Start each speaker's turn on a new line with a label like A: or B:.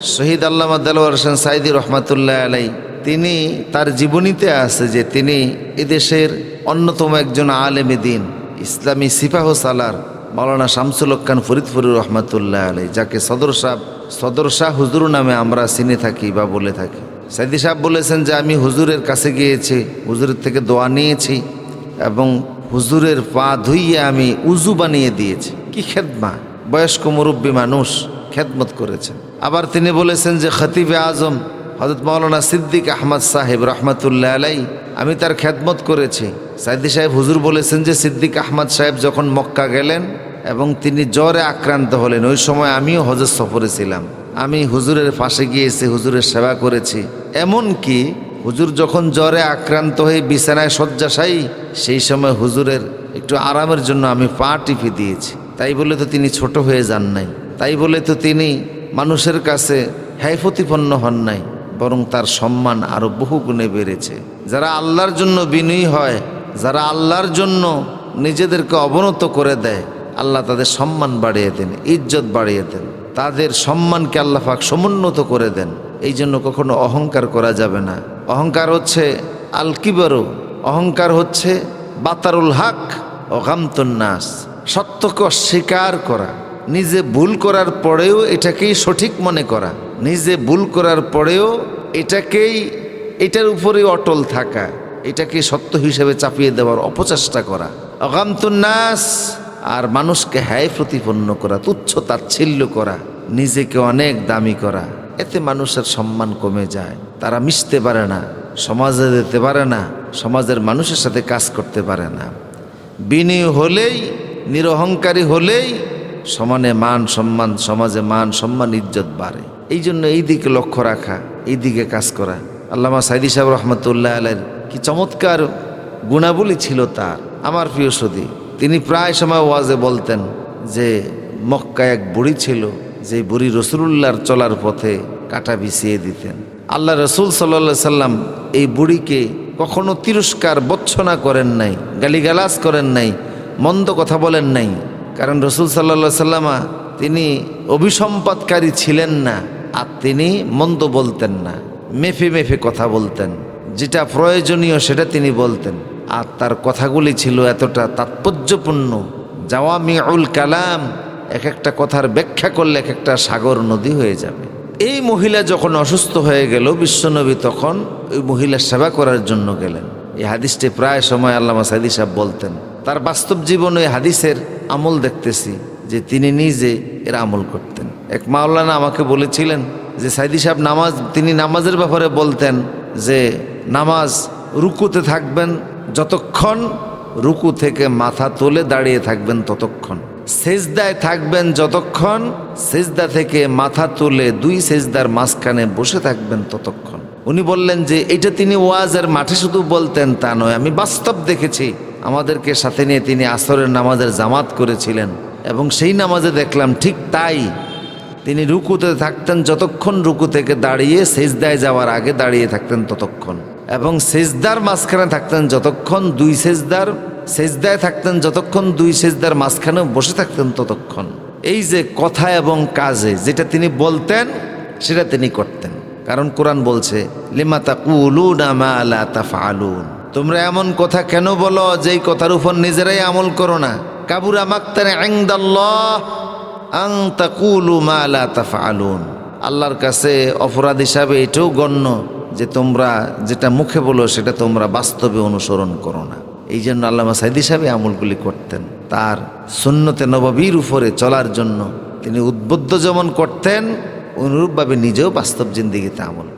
A: শহীদ আল্লামা দেলোয়ার হোসেন সাইদি রহমাতুল্লাহ আলাই, তিনি তার জীবনীতে আছে যে তিনি এদেশের অন্যতম একজন আলেম দিন, ইসলামী সিপাহ সালার মাওলানা শামসুল খান ফরিদপুর রহমাতুল্লাহ আলাই, যাকে সদর সাহ সদর শাহ হুজুর নামে আমরা চিনে থাকি বা বলে থাকি। সাইদি সাহেব বলেছেন যে আমি হুজুরের কাছে গিয়েছি, হুজুরের থেকে দোয়া নিয়েছি এবং হুজুরের পা ধুইয়ে আমি উজু বানিয়ে দিয়েছি। কি খেদমা? বয়স্ক মুরব্বী মানুষ খেদমত করেছেন। আবার তিনি বলেছেন যে খতিবে আজম হজরত মৌলানা সিদ্দিক আহমদ সাহেব রহমতুল্লাহ আলাই আমি তার খেদমত করেছি। সাইদি সাহেব হুজুর বলেছেন যে সিদ্দিক আহমদ সাহেব যখন মক্কা গেলেন এবং তিনি জ্বরে আক্রান্ত হলেন, ওই সময় আমিও হজর সফরে ছিলাম। আমি হুজুরের পাশে গিয়েছি, হুজুরের সেবা করেছি। এমন কি হুজুর যখন জ্বরে আক্রান্ত হয়ে বিছানায় শয্যাশায়ী, সেই সময় হুজুরের একটু আরামের জন্য আমি পা টিপে দিয়েছি। তাই বলে তো তিনি ছোট হয়ে যান নাই। তাই বলে তো তিনি মানুষের কাছে হ্যায়ফতিপন্ন হন নাই, বরং তার সম্মান আরও বহু গুণে বেড়েছে। যারা আল্লাহর জন্য বিনয়ী হয়, যারা আল্লাহর জন্য নিজেদেরকে অবনত করে দেয়, আল্লাহ তাদের সম্মান বাড়িয়ে দেন, ইজ্জত বাড়িয়ে দেন। তাদের সম্মানকে আল্লাহ পাক সমুন্নত করে দেন। এই জন্য কখনো অহংকার করা যাবে না। অহংকার হচ্ছে আল কিবারু অহংকার হচ্ছে বাতারুল হক অগামতুন্নাস সত্যকে অস্বীকার করা। নিজে ভুল করার পরেও এটাকেই সঠিক মনে করা। নিজে ভুল করার পরেও এটাকেই, এটার উপরে অটল থাকা। এটাকে সত্য হিসেবে চাপিয়ে দেওয়ার অপচেষ্টা করা। অগামতুন্নাস আর মানুষকে হ্যায় প্রতিপন্ন করা, তুচ্ছ তাচ্ছিল্য করা, নিজেকে অনেক দামি করা। এতে মানুষের সম্মান কমে যায়। তারা মিশতে পারে না, সমাজে যেতে পারে না, সমাজের মানুষের সাথে কাজ করতে পারে না। বিনয়ী হলেই, নিরহংকারী হলেই সমানে মান সম্মান, সমাজে মান সম্মান, ইজ্জত বাড়ে। এই জন্য এই দিকে লক্ষ্য রাখা, এই দিকে কাজ করা। আল্লামা সাইদি সাহেব রহমতুল্লাহ আলের কি চমৎকার গুণাবলী ছিল তার। আমার প্রিয় সদী তিনি প্রায় সময় ওয়াজে বলতেন যে, মক্কা এক বুড়ি ছিল যে বুড়ি রসুল্লাহর চলার পথে কাটা বিছিয়ে দিতেন। আল্লাহ রসুল সাল্লা সাল্লাম এই বুড়িকে কখনো তিরস্কার বচ্ছনা করেন নাই, গালিগালাজ করেন নাই, মন্দ কথা বলেন নাই। কারণ রসুল সাল্লা সাল্লামা তিনি অভিসম্পাদকারী ছিলেন না, আর তিনি মন্দ বলতেন না, মেফে মেফে কথা বলতেন, যেটা প্রয়োজনীয় সেটা তিনি বলতেন। আর তার কথাগুলি ছিল এতটা তাৎপর্যপূর্ণ জাওয়ামি জাওয়ামিউল কালাম, এক একটা কথার ব্যাখ্যা করলে এক একটা সাগর নদী হয়ে যাবে। এই মহিলা যখন অসুস্থ হয়ে গেল, বিশ্বনবী তখন ওই মহিলার সেবা করার জন্য গেলেন। এই হাদিসটি প্রায় সময় আল্লামা সাইদি সাহেব বলতেন। তার বাস্তব জীবনে এই হাদিসের আমল দেখতেছি যে তিনি নিজে এর আমল করতেন। এক মাওলানা আমাকে বলেছিলেন যে, সাইদি সাহেব, নামাজ, তিনি নামাজের ব্যাপারে বলতেন যে, নামাজ রুকুতে থাকবেন, যতক্ষণ রুকু থেকে মাথা তুলে দাঁড়িয়ে থাকবেন ততক্ষণ। সেজদায় থাকবেন যতক্ষণ, সেজদা থেকে মাথা তুলে দুই সেজদার মাঝখানে বসে থাকবেন ততক্ষণ। উনি বললেন যে, এটা তিনি ওয়াজের মাঠে শুধু বলতেন তা নয়, আমি বাস্তব দেখেছি। আমাদেরকে সাথে নিয়ে তিনি আসরের নামাজের জামাত করেছিলেন এবং সেই নামাজে দেখলাম ঠিক তাই। তিনি রুকুতে থাকতেন যতক্ষণ রুকু থেকে দাঁড়িয়ে সেজদায় যাওয়ার আগে দাঁড়িয়ে থাকতেন ততক্ষণ এবং সেজদার মাঝখানে থাকতেন যতক্ষণ দুই সেজদার, সেজদায় থাকতেন যতক্ষণ দুই সেজদার মাঝখানেও বসে থাকতেন ততক্ষণ। এই যে কথা এবং কাজে, যেটা তিনি বলতেন, সেটা তিনি করতেন। কারণ কোরআন বলছে লিমাতা তাফালুন তোমরা এমন কথা কেন বলো যেই কথার উপর নিজেরাই আমল করো না? কাবুরা আংদাল্লাহ আং মা তাফআলুন। আল্লাহর কাছে অপরাধ হিসাবে এটাও গণ্য যে তোমরা যেটা মুখে বলো সেটা তোমরা বাস্তবে অনুসরণ করো না। এই জন্য আল্লামা সাইদি এই আমলগুলি করতেন। তার সুন্নতে নববীর উপরে চলার জন্য তিনি উদ্বুদ্ধ যেমন করতেন অনুরূপভাবে নিজেও বাস্তব জিন্দিগিতে আমল